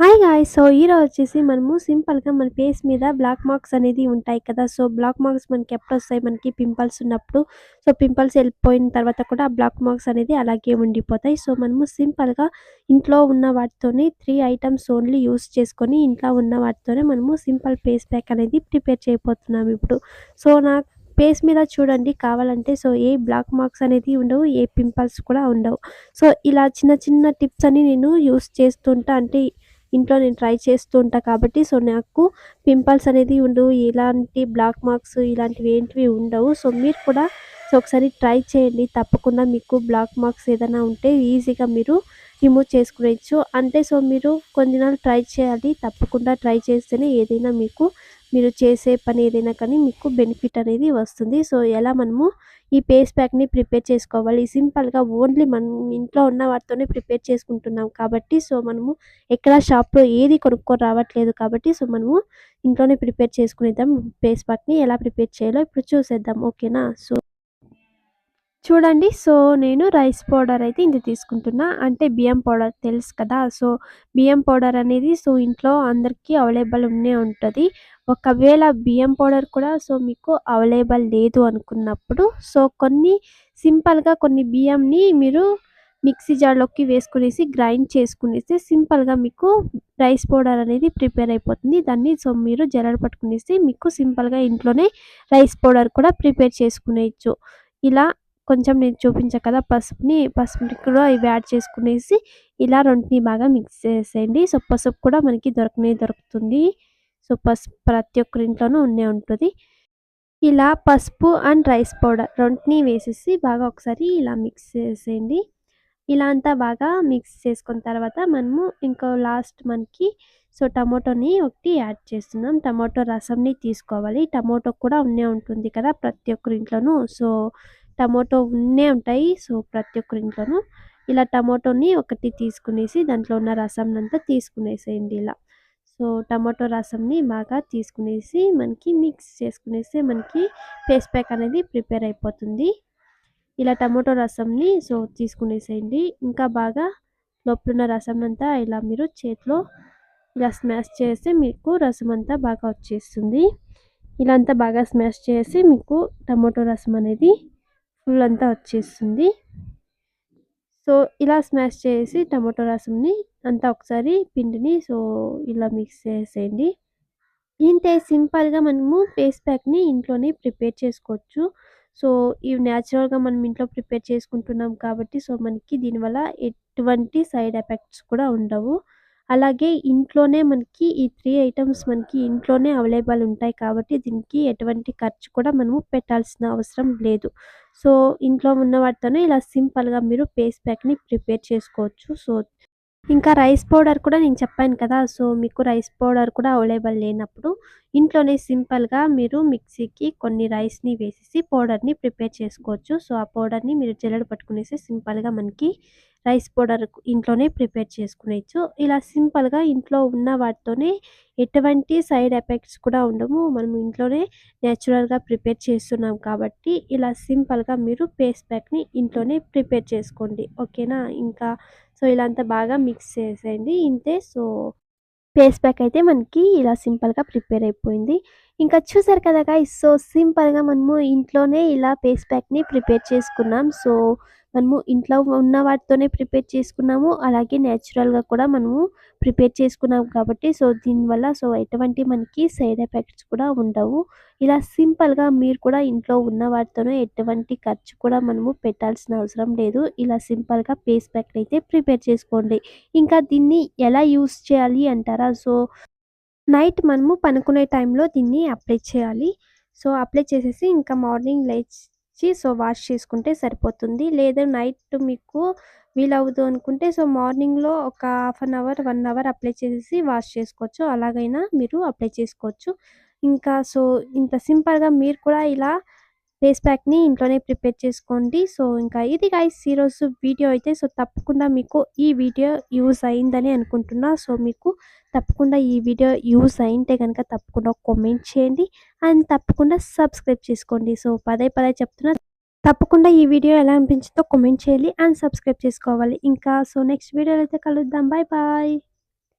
Hi guy so ఈరోజు వచ్చేసి మనము సింపుల్‌గా మన ఫేస్ మీద బ్లాక్ మార్క్స్ అనేది ఉంటాయి కదా! సో బ్లాక్ మార్క్స్ మనకి ఎప్పుడొస్తాయి మనకి పింపుల్స్ ఉన్నప్పుడు. సో పింపుల్స్ వెళ్ళిపోయిన తర్వాత కూడా ఆ బ్లాక్ మార్క్స్ అనేది అలాగే ఉండిపోతాయి. సో మనము సింపుల్‌గా ఇంట్లో ఉన్న వాటితోనే త్రీ ఐటమ్స్ ఓన్లీ యూస్ చేసుకొని ఇంట్లో ఉన్న వాటితోనే మనము సింపుల్ ఫేస్ ప్యాక్ అనేది ప్రిపేర్ చేయబోతున్నాం ఇప్పుడు. సో నా ఫేస్ మీద చూడండి కావాలంటే సో ఏ బ్లాక్ మార్క్స్ అనేది ఉండవు. ఏ పింపుల్స్ కూడా ఉండవు. సో ఇలా చిన్న చిన్న టిప్స్ అన్ని నేను యూస్ చేస్తుంటా అంటే ఇంట్లో నేను ట్రై చేస్తూ ఉంటా కాబట్టి సో నాకు పింపుల్స్ అనేది ఉండవు. ఇలాంటి బ్లాక్ మార్క్స్ ఇలాంటివి ఏంటివి ఉండవు. సో మీరు కూడా సో ఒకసారి ట్రై చేయండి. తప్పకుండా మీకు బ్లాక్ మార్క్స్ ఏదైనా ఉంటే ఈజీగా మీరు రిమూవ్ చేసుకోవచ్చు అంటే సో మీరు కొన్ని దినాలు ట్రై చేయాలి. తప్పకుండా ట్రై చేస్తేనే ఏదైనా మీకు మీరు చేసే పని ఏదైనా కానీ మీకు బెనిఫిట్ అనేది వస్తుంది. సో ఎలా మనము ఈ ఫేస్ ప్యాక్‌ని ప్రిపేర్ చేసుకోవాలి. సింపుల్‌గా ఓన్లీ మనం ఇంట్లో ఉన్న వాటితోనే ప్రిపేర్ చేసుకుంటున్నాం కాబట్టి సో మనము ఎక్కడ షాప్‌లో ఏది కొనుక్కొని రావట్లేదు కాబట్టి సో మనము ఇంట్లోనే ప్రిపేర్ చేసుకునేద్దాం. పేస్ ప్యాక్‌ని ఎలా ప్రిపేర్ చేయాలో ఇప్పుడు చూసేద్దాం. ఓకేనా? సో చూడండి. సో నేను రైస్ పౌడర్ అయితే ఇంత తీసుకుంటున్నా. అంటే బియ్యం పౌడర్ తెలుసు కదా! సో బియ్యం పౌడర్ అనేది సో ఇంట్లో అందరికీ అవైలబుల్ ఉన్నే ఉంటుంది ఒకవేళ బియ్యం పౌడర్ కూడా సో మీకు అవైలబుల్ లేదు అనుకున్నప్పుడు సో కొన్ని సింపుల్‌గా కొన్ని బియ్యంని మీరు మిక్సీ జార్‌లోకి వేసుకునేసి గ్రైండ్ చేసుకునేస్తే సింపుల్‌గా మీకు రైస్ పౌడర్ అనేది ప్రిపేర్ అయిపోతుంది. దాన్ని సో మీరు జల్లెడ పట్టుకునేసి మీకు సింపుల్‌గా ఇంట్లోనే రైస్ పౌడర్ కూడా ప్రిపేర్ చేసుకునేయచ్చు. ఇలా కొంచెం నేను చూపించా కదా! పసుపుని, పసుపుని కూడా ఇవి యాడ్ చేసుకునేసి ఇలా రెండిటిని బాగా మిక్స్ చేసేయండి. సో పసుపు కూడా మనకి దొరకనే దొరుకుతుంది. సో పసుపు ప్రతి ఒక్కరి ఇంట్లోనూ ఉండే ఉంటుంది ఇలా పసుపు అండ్ రైస్ పౌడర్ రెండిటిని వేసేసి బాగా ఒకసారి ఇలా మిక్స్ చేసేయండి. ఇలా అంతా బాగా మిక్స్ చేసుకున్న తర్వాత మనము ఇంకో లాస్ట్ మనకి సో టమాటోని ఒకటి యాడ్ చేస్తున్నాం. టమాటో రసంని తీసుకోవాలి. టమాటో కూడా ఉన్నే ఉంటుంది కదా! ప్రతి ఒక్కరి ఇంట్లోనూ. సో టమాటో ఉన్నే ఉంటాయి. సో ప్రతి ఒక్కరి ఇంట్లోనూ. ఇలా టమాటోని ఒకటి తీసుకునేసి దాంట్లో ఉన్న రసం అంతా తీసుకునేసేయండి ఇలా. సో టమాటో రసంని బాగా తీసుకునేసి మనకి మిక్స్ చేసుకునేస్తే మనకి పేస్ట్ ప్యాక్ అనేది ప్రిపేర్ అయిపోతుంది. ఇలా టమాటో రసంని సో తీసుకునేసేయండి. ఇంకా బాగా లోపలున్న రసంనంతా ఇలా మీరు చేతిలో ఇలా స్మాష్ చేస్తే మీకు రసం అంతా బాగా వచ్చేస్తుంది. ఇలా అంతా బాగా స్మాష్ చేసి మీకు టమాటో రసం అనేది ఫుల్ అంతా వచ్చేస్తుంది. సో ఇలా స్మాష్ చేసి టమాటో రసంని అంతా ఒకసారి పిండిని సో ఇలా మిక్స్ చేసేయండి. ఇంతే సింపుల్‌గా మనము ఫేస్ ప్యాక్‌ని ఇంట్లోనే ప్రిపేర్ చేసుకోవచ్చు. సో ఇవి న్యాచురల్గా మనం ఇంట్లో ప్రిపేర్ చేసుకుంటున్నాం కాబట్టి సో మనకి దీనివల్ల ఎటువంటి సైడ్ ఎఫెక్ట్స్ కూడా ఉండవు. అలాగే ఇంట్లోనే మనకి ఈ త్రీ ఐటమ్స్ మనకి ఇంట్లోనే అవైలబుల్ ఉంటాయి కాబట్టి దీనికి ఎటువంటి ఖర్చు కూడా మనము పెట్టాల్సిన అవసరం లేదు. సో ఇంట్లో ఉన్న వాటితోనే ఇలా సింపుల్‌గా మీరు ఫేస్ ప్యాక్‌ని ప్రిపేర్ చేసుకోవచ్చు. సో ఇంకా రైస్ పౌడర్ కూడా నేను చెప్పాను కదా! సో మీకు రైస్ పౌడర్ కూడా అవైలబుల్ లేనప్పుడు ఇంట్లోనే సింపుల్‌గా మీరు మిక్సీకి కొన్ని రైస్‌ని వేసేసి పౌడర్‌ని ప్రిపేర్ చేసుకోవచ్చు. సో ఆ పౌడర్‌ని మీరు జల్లెడ పట్టుకునేసి సింపుల్‌గా మనకి రైస్ పౌడర్ ఇంట్లోనే ప్రిపేర్ చేసుకునేవచ్చు ఇలా సింపుల్‌గా ఇంట్లో ఉన్న వాటితోనే ఎటువంటి సైడ్ ఎఫెక్ట్స్ కూడా ఉండవు. మనం ఇంట్లోనే నేచురల్‌గా ప్రిపేర్ చేస్తున్నాం కాబట్టి ఇలా సింపుల్‌గా మీరు పేస్ ప్యాక్‌ని ఇంట్లోనే ప్రిపేర్ చేసుకోండి. ఓకేనా? ఇంకా సో ఇలా అంతా బాగా మిక్స్ చేసేయండి. ఇంతే సో ఫేస్ ప్యాక్ అయితే మనకి ఇలా సింపుల్‌గా ప్రిపేర్ అయిపోయింది. ఇంకా చూసారు కదా సో సింపుల్‌గా మనము ఇంట్లోనే ఇలా పేస్ట్ ప్యాక్‌ని ప్రిపేర్ చేసుకున్నాం. సో మనము ఇంట్లో ఉన్న వాటితోనే ప్రిపేర్ చేసుకున్నాము. అలాగే న్యాచురల్గా కూడా మనము ప్రిపేర్ చేసుకున్నాం కాబట్టి సో దీనివల్ల సో ఎటువంటి మనకి సైడ్ ఎఫెక్ట్స్ కూడా ఉండవు. ఇలా సింపుల్‌గా మీరు కూడా ఇంట్లో ఉన్న వాటితోనే ఎటువంటి ఖర్చు కూడా మనము పెట్టాల్సిన అవసరం లేదు. ఇలా సింపుల్‌గా పేస్ ప్యాక్‌ని అయితే ప్రిపేర్ చేసుకోండి. ఇంకా దీన్ని ఎలా యూస్ చేయాలి అంటారా? సో నైట్ మనము పనుకునే టైంలో దీన్ని అప్లై చేయాలి. సో అప్లై చేసేసి ఇంకా మార్నింగ్ లేచి వచ్చి సో వాష్ చేసుకుంటే సరిపోతుంది. లేదా నైట్ మీకు వీలవుదు అనుకుంటే సో మార్నింగ్‌లో ఒక half an hour, one hour apply చేసేసి వాష్ చేసుకోవచ్చు. అలాగైనా మీరు అప్లై చేసుకోవచ్చు. ఇంకా సో ఇంత సింపుల్‌గా మీరు కూడా ఇలా ఫేస్ ప్యాక్‌ని ఇంట్లోనే ప్రిపేర్ చేసుకోండి. సో ఇంకా ఇది గైస్ ఈరోజు వీడియో అయితే సో తప్పకుండా మీకు ఈ వీడియో యూజ్ అయిందని అనుకుంటున్నా. సో మీకు తప్పకుండా ఈ వీడియో యూజ్ అయింటే కనుక తప్పకుండా కామెంట్ చేయండి. అండ్ తప్పకుండా సబ్స్క్రైబ్ చేసుకోండి. సో పదే పదే చెప్తున్నా తప్పకుండా ఈ వీడియో ఎలా అనిపించిందో కామెంట్ చేయాలి. అండ్ సబ్స్క్రైబ్ చేసుకోవాలి. ఇంకా సో నెక్స్ట్ వీడియోలో అయితే కలుద్దాం. Bye bye.